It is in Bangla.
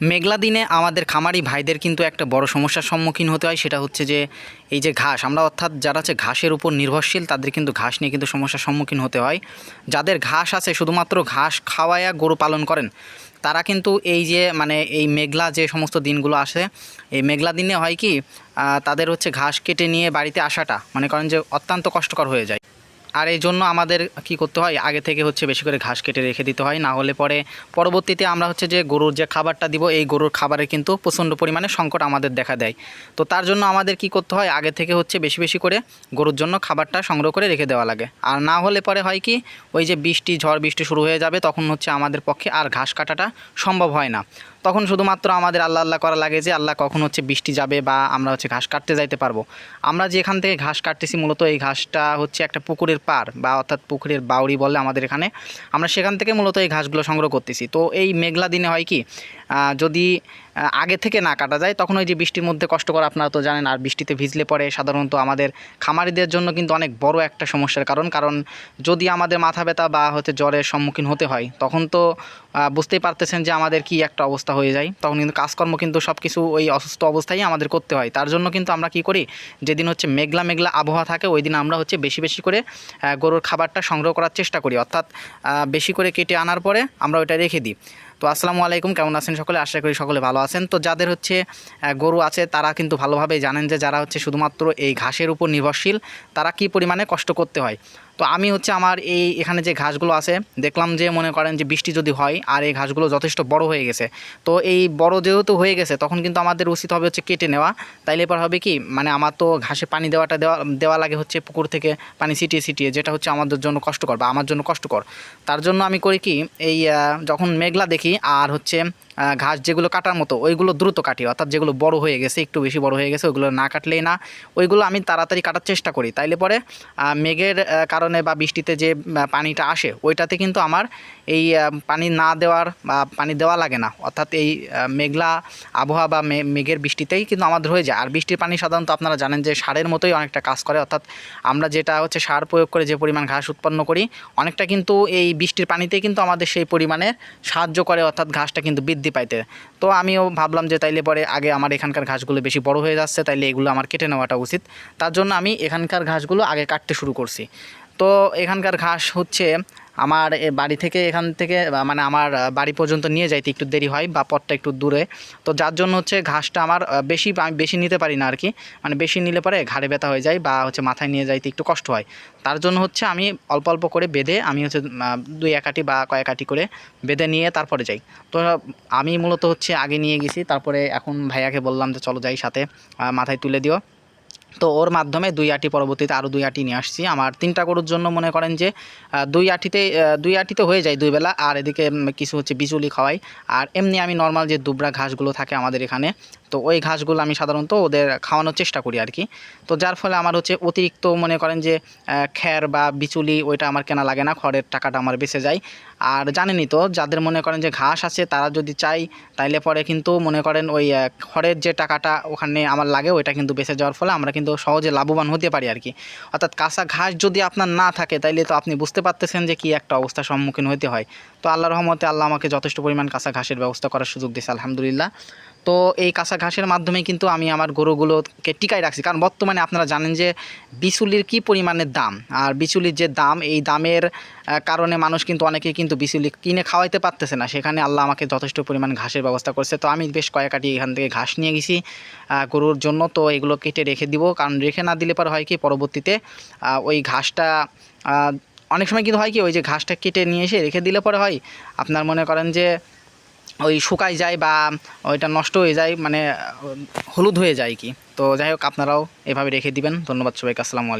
মেঘলা দিনে আমাদের খামারি ভাইদের কিন্তু একটা বড় সমস্যার সম্মুখীন হতে হয়, সেটা হচ্ছে যে এই যে ঘাস, আমরা অর্থাৎ যারা আছে ঘাসের উপর নির্ভরশীল, তাদের কিন্তু ঘাস নিয়ে কিন্তু সমস্যার সম্মুখীন হতে হয়। যাদের ঘাস আছে, শুধুমাত্র ঘাস খাওয়ায়া গরু পালন করেন, তারা কিন্তু এই যে মানে এই মেঘলা যে সমস্ত দিনগুলো আসে, এই মেঘলা দিনে হয় কি তাদের হচ্ছে ঘাস কেটে নিয়ে বাড়িতে আসাটা, মনে করেন যে অত্যন্ত কষ্টকর হয়ে যায়। আর এই জন্য আমাদের কি করতে হয়? আগে থেকে হচ্ছে বেশি করে ঘাস কেটে রেখে দিতে হয়। না হলে পরে পরবর্তীতে আমরা হচ্ছে যে গরুর যে খাবারটা দিব, এই গরুর খাবারে কিন্তু প্রচণ্ড পরিমাণে সংকট আমাদের দেখা দেয়। তো তার জন্য আমাদের কি করতে হয়? আগে থেকে হচ্ছে বেশি বেশি করে গরুর জন্য খাবারটা সংগ্রহ করে রেখে দেওয়া লাগে। আর না হলে পরে হয় কি? ওই যে বৃষ্টি, ঝড়, বৃষ্টি শুরু হয়ে যাবে, তখন হচ্ছে আমাদের পক্ষে আর ঘাস কাটাটা সম্ভব হয় না। তখন শুধুমাত্র আমাদের আল্লাহ আল্লাহ করা লাগে যে আল্লাহ কখন হচ্ছে বৃষ্টি যাবে বা আমরা হচ্ছে ঘাস কাটতে যাইতে পারব। আমরা যে এখান থেকে ঘাস কাটতেছি মূলত এই ঘাসটা হচ্ছে একটা পুকুরের পার বা অর্থাৎ পুকুরের বাউরি বলে আমাদের এখানে। আমরা সেখান থেকে মূলত এই ঘাসগুলো সংগ্রহ করতেছি। তো এই মেঘলা দিনে হয় কি? যদি আগে থেকে না কাটা যায়, তখন ওই যে বৃষ্টির মধ্যে কষ্ট করে আপনারা তো জানেন, আর বৃষ্টিতে ভিজলে পরে সাধারণত আমাদের খামারিদের জন্য কিন্তু অনেক বড় একটা সমস্যার কারণ। কারণ যদি আমাদের মাথা ব্যথা বা হচ্ছে জ্বরের সম্মুখীন হতে হয়, তখন তো বুঝতেই পারতেছেন যে আমাদের কি একটা অবস্থা হয়ে যায়। তখন কিন্তু কাজকর্ম কিন্তু সব কিছু ওই অসুস্থ অবস্থায় আমাদের করতে হয়। তার জন্য কিন্তু আমরা কি করি, যেদিন হচ্ছে মেঘলা মেঘলা আবহাওয়া থাকে, ওই দিন আমরা হচ্ছে বেশি বেশি করে গরুর খাবারটা সংগ্রহ করার চেষ্টা করি। অর্থাৎ বেশি করে কেটে আনার পরে আমরা ওইটা রেখে দিই। তো আসসালামু আলাইকুম, কেমন আছেন সকলে? আশা করি সকলে ভালো আছেন। তো যাদের হচ্ছে গরু আছে, তারা কিন্তু ভালোভাবে জানেন যে যারা হচ্ছে শুধুমাত্র এই ঘাসের উপর নির্ভরশীল, তারা কি পরিমাণে কষ্ট করতে হয়? তো আমি হচ্ছে আমার এই এখানে যে ঘাসগুলো আছে, দেখলাম যে মনে করেন যে বৃষ্টি যদি হয় আর এই ঘাসগুলো যথেষ্ট বড় হয়ে গেছে, তো এই বড় যেহেতু হয়ে গেছে তখন কিন্তু আমাদের উচিত হবে হচ্ছে কেটে নেওয়া। তাইলে এবার হবে কি মানে আমার তো ঘাসে পানি দেওয়াটা দেওয়া দেওয়া লাগে হচ্ছে পুকুর থেকে পানি ছিটিয়ে ছিটিয়ে, যেটা হচ্ছে আমাদের জন্য কষ্টকর বা আমার জন্য কষ্টকর। তার জন্য আমি করি কি, এই যখন মেঘলা দেখি আর হচ্ছে ঘাস যেগুলো কাটার মতো, ওইগুলো দ্রুত কাটি। অর্থাৎ যেগুলো বড় হয়ে গেছে, একটু বেশি বড় হয়ে গেছে, ওইগুলো না কাটলেই না, ওইগুলো আমি তাড়াতাড়ি কাটার চেষ্টা করি। তাইলে পরে মেঘের কারণে বা বৃষ্টিতে যে পানিটা আসে, ওইটাতে কিন্তু আমার এই পানি না দেওয়ার বা পানি দেওয়া লাগে না। অর্থাৎ এই মেঘলা আবহাওয়া বা মেঘের বৃষ্টিতেই কিন্তু আমাদের হয়ে যায়। আর বৃষ্টির পানি সাধারণত আপনারা জানেন যে, সারের মতোই অনেকটা কাজ করে। অর্থাৎ আমরা যেটা হচ্ছে সার প্রয়োগ করে যে পরিমাণ ঘাস উৎপন্ন করি, অনেকটা কিন্তু এই বৃষ্টির পানিতেই কিন্তু আমাদের সেই পরিমাণে সাহায্য করে। অর্থাৎ ঘাসটা কিন্তু বৃদ্ধি পাইতে। তো আমিও ভাবলাম যে তাইলে পরে আগে আমার এখানকার ঘাসগুলো বেশি বড় হয়ে যাচ্ছে, তাইলে এগুলো আমার কেটে নেওয়াটা উচিত। তার জন্য আমি এখানকার ঘাসগুলো আগে কাটতে শুরু করছি। তো এখানকার ঘাস হচ্ছে আমার বাড়ি থেকে এখান থেকে মানে আমার বাড়ি পর্যন্ত নিয়ে যাইতে একটু দেরি হয় বা পথটা একটু দূরে। তো যার জন্য হচ্ছে ঘাসটা আমার বেশি, আমি বেশি নিতে পারি না আর কি। মানে বেশি নিলে পরে ঘাড়ে ব্যথা হয়ে যায় বা হচ্ছে মাথায় নিয়ে যাইতে একটু কষ্ট হয়। তার জন্য হচ্ছে আমি অল্প অল্প করে বেঁধে আমি হচ্ছে দুই একাটি বা কয়েক আটি করে বেঁধে নিয়ে তারপরে যাই। তো আমি মূলত হচ্ছে আগে নিয়ে গেছি, তারপরে এখন ভাইয়াকে বললাম যে চলো যাই সাথে মাথায় তুলে দিও। তো ওর মাধ্যমে দুই আটি পরবর্তীতে আরও দুই আটি নিয়ে আসছি। আমার তিনটা গরুর জন্য মনে করেন যে দুই আটিতে দুই আটিতে হয়ে যায় দুই বেলা, আর এদিকে কিছু হচ্ছে বিচুলি খাওয়াই। আর এমনি আমি নর্মাল যে দুবরা ঘাসগুলো থাকে আমাদের এখানে, তো ওই ঘাসগুলো আমি সাধারণত ওদের খাওয়ানোর চেষ্টা করি আর কি। তো যার ফলে আমার হচ্ছে অতিরিক্ত মনে করেন যে খ্যার বা বিচুলি ওইটা আমার কেনা লাগে না, খড়ের টাকাটা আমার বেঁচে যায়। আর জানেনই তো, যাদের মনে করেন যে ঘাস আছে তারা যদি চাই তাইলে পরে কিন্তু মনে করেন ওই খড়ের যে টাকাটা ওখানে আমার লাগে, ওইটা কিন্তু বেঁচে যাওয়ার ফলে আমরা কিন্তু সহজে লাভবান হতে পারি আর কি। অর্থাৎ কাঁচা ঘাস যদি আপনার না থাকে, তাইলে তো আপনি বুঝতে পারতেছেন যে কি একটা অবস্থা সম্মুখীন হতে হয়। তো আল্লাহ রহমতে আল্লাহ আমাকে যথেষ্ট পরিমাণ কাঁচা ঘাসের ব্যবস্থা করার সুযোগ দিয়েছে, আলহামদুলিল্লাহ। তো এই কাঁচা ঘাসের মাধ্যমে কিন্তু আমি আমার গরুগুলোকে টিকায় রাখছি। কারণ বর্তমানে আপনারা জানেন যে বিচুলির কি পরিমাণে দাম? আর বিচুলির যে দাম, এই দামের কারণে মানুষ কিন্তু অনেকে কিন্তু বিচুলি কিনে খাওয়াইতে পারতেছে না। সেখানে আল্লাহ আমাকে যথেষ্ট পরিমাণ ঘাসের ব্যবস্থা করছে। তো আমি বেশ কয়েক আটি এখান থেকে ঘাস নিয়ে গেছি গরুর জন্য। তো এগুলো কেটে রেখে দিব। কারণ রেখে না দিলে পর হয় কি, পরবর্তীতে ওই ঘাসটা অনেক সময় কিন্তু হয় কি, ওই যে ঘাসটা কেটে নিয়ে এসে রেখে দিলে পরে হয়। আপনার মনে করেন যে ওই শুকায় যায় বা ওইটা নষ্ট হয়ে যায় মানে হলুদ হয়ে যায় কি। তো যাই হোক, আপনারাও এভাবে রেখে দিবেন। ধন্যবাদ সবাইকে, আসসালামু